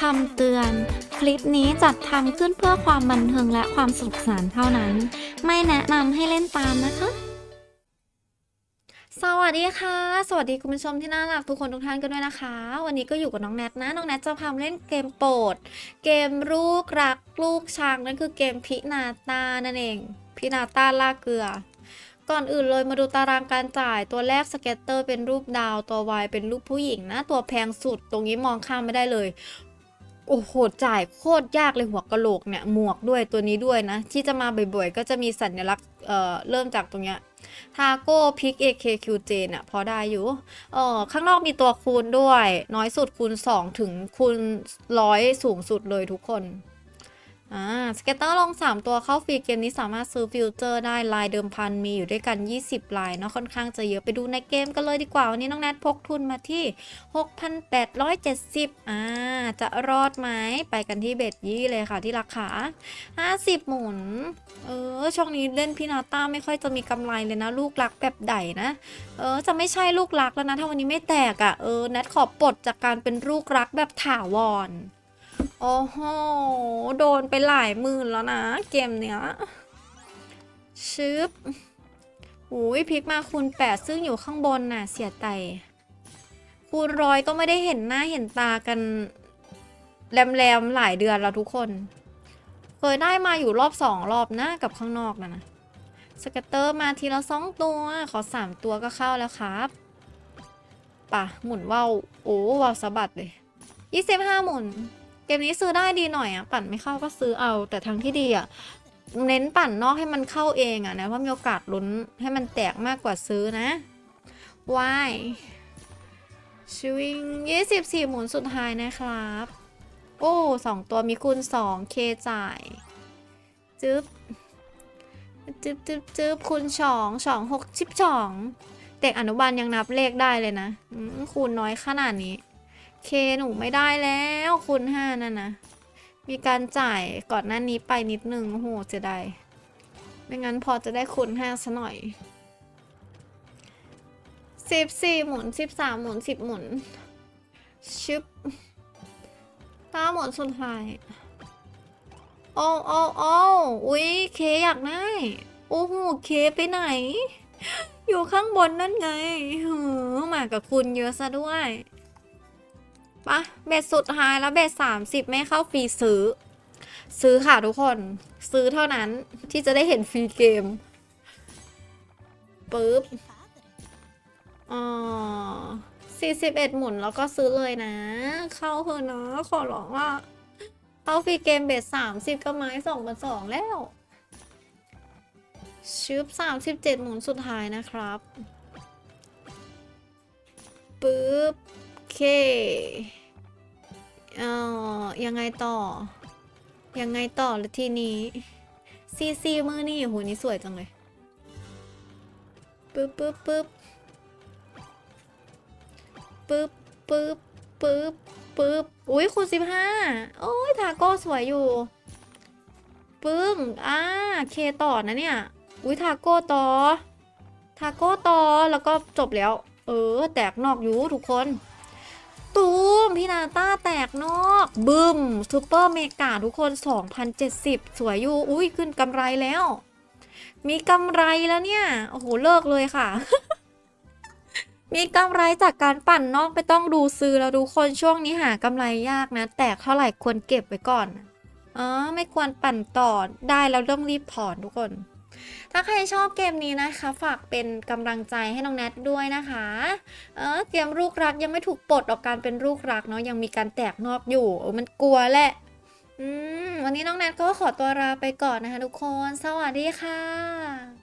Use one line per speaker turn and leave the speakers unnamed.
คำเตือน คลิปนี้จัดทำขึ้นเพื่อความบันเทิงและความสนุกสนานเท่านั้น ไม่แนะนำให้เล่นตามนะคะ สวัสดีค่ะ สวัสดีคุณผู้ชมที่น่ารักทุกคนทุกท่านกันด้วยนะคะ วันนี้ก็อยู่กับน้องแนทนะ น้องแนทจะพามาเล่นเกมโปรด เกมลูกรักลูกช้างนั่นคือเกมพินาตานั่นเอง พินาตาล่าเกลือก่อนอื่นเลยมาดูตารางการจ่ายตัวแรกสเก็ตเตอร์เป็นรูปดาวตัว Y เป็นรูปผู้หญิงนะ ตัวแพงสุดตรงนี้มองข้ามไม่ได้เลย โอ้โหจ่ายโคตรยากเลยหัวกะโหลกเนี่ยหมวกด้วยตัวนี้ด้วยนะ ที่จะมาบ่อยๆ ก็จะมีสัญลักษณ์เอ่อเริ่มจากตรงเนี้ยทาโก้พิก AKQJ เนี่ะพอได้อยู่เออข้างนอกมีตัวคูณด้วย น้อยสุดคูณ 2 ถึงคูณร้อยสูงสุดเลยทุกคน อ่าสเกตเตอร์ลง 3 ตัวเข้าฟรีเกมนี้สามารถซื้อฟิวเจอร์ได้ลายเดิมพันมีอยู่ด้วยกัน 20 ลายเนาะค่อนข้างจะเยอะไปดูในเกมกันเลยดีกว่า วันนี้น้องแนทพกทุนมาที่ 6,870 อ่า จะรอดไหมไปกันที่เบ็ดยี่เลยค่ะที่ราคา 50 หมุน เออ ช่วงนี้เล่นพี่นาต้าไม่ค่อยจะมีกำไรเลยนะ ลูกรักแบบใดนะ เออ จะไม่ใช่ลูกรักแล้วนะ ถ้าวันนี้ไม่แตกอะ่ะเออแนทขอปลดจากการเป็นลูกรักแบบถาวร โอ้โห โดนไปหลายหมื่นแล้วนะ เกมเนี้ยชึบอุ้ยพลิกมาคูณ8ซึ่งอยู่ข้างบนน่ะ เสียใจคูณร้อยก็ไม่ได้เห็นหน้าเห็นตากันแรมๆหลายเดือนแล้วทุกคน เคยได้มาอยู่รอบสองรอบนะกับข้างนอกนะนะสเก็ตเตอร์มาทีละสองตัว ขอสามตัวก็เข้าแล้วครับป่ะ หมุนว่าวโอ้ว่าวสะบัดเลยยี่สิบห้าหมุน มนี้ซื้อได้ดีหน่อยอะปั่นไม่เข้าก็ซื้อเอา แต่ทางที่ดีอะเน้นปั่นนอกให้มันเข้าเองอะนะว่ามีโอกาสลุ้นให้มันแตกมากกว่าซื้อนะวายชิวิงยี่สิบสี่หมุนสุดท้ายนะครับ โอ้สองตัวมีคูณสองเคจ่ายจึ๊บจึ๊บจึ๊บจึ๊บคูณสองสองหกชิบสองเด็กอนุบาลยังนับเลขได้เลยนะคูณน้อยขนาดนี้ เคหนูไม่ได้แล้วคูณห้านั่นนะมีการจ่ายก่อนหน้านี้ไปนิดนึงโอ้โหเสียดายไม่งั้นพอจะได้คูณห้าซะหน่อยสิบสี่หมุนสิบสามหมุนสิบหมุนชึบตาหมดสุดท้ายโอ้โอ้โอ้อุ๊ยเคอยากได้โอ้โหเคไปไหน อยู่ข้างบนนั่นไงหือมากับคุณเยอะซะด้วย ปะเบ็ดสุดท้ายแล้วเบ็ดสามสิบไม่เข้าฟรีซื้อ ซื้อค่ะทุกคน ซื้อเท่านั้นที่จะได้เห็นฟรีเกมปึ๊บอ๋อสี่สิบเอ็ดหมุนแล้วก็ซื้อเลยนะ เข้าเถอะนะขอร้องอะเข้าฟรีเกมเบสสามสิบก็ไม้สองพันสองแล้วชืบสามสิบเจ็ดหมุนสุดท้ายนะครับปึ๊บ เค เอ่อ ยังไงต่อ ยังไงต่อละทีนี้ ซีซีมือนี่โหนี่สวยจังเลย ปึ๊บปึ๊บปึ๊บปึ๊บปึ๊บปึ๊บปึ๊บอุ้ยคูณสิบห้าโอ้ยทาโก้สวยอยู่ ปึ้ง อ่า เคต่อนะเนี่ย อุ้ยทาโก้ต่อ ทาโก้ต่อ แล้วก็จบแล้ว เออ แตกนอกอยู่ทุกคน ตูมพี่นาต้าแตกนอกบึ้มซูเปอร์เมกาทุกคน 2,070 สวยอยู่ อุ้ยขึ้นกำไรแล้ว มีกำไรแล้วเนี่ย โอ้โห เลิกเลยค่ะ มีกำไรจากการปั่นนอกไม่ต้องดูซื้อแล้วทุกคนช่วงนี้หากำไรยากนะ แตกเท่าไหร่ควรเก็บไว้ก่อนอ๋อไม่ควรปั่นต่อได้แล้วต้องรีบถอนทุกคน ถ้าใครชอบเกมนี้นะคะ ฝากเป็นกำลังใจให้น้องแนทด้วยนะคะ เออเกมลูกรักยังไม่ถูกปลดออกการเป็นลูกรักเนาะยังมีการแตกนอกอยู่มันกลัวแหละอืมวันนี้น้องแนทก็ขอตัวลาไปก่อนนะคะทุกคน สวัสดีค่ะ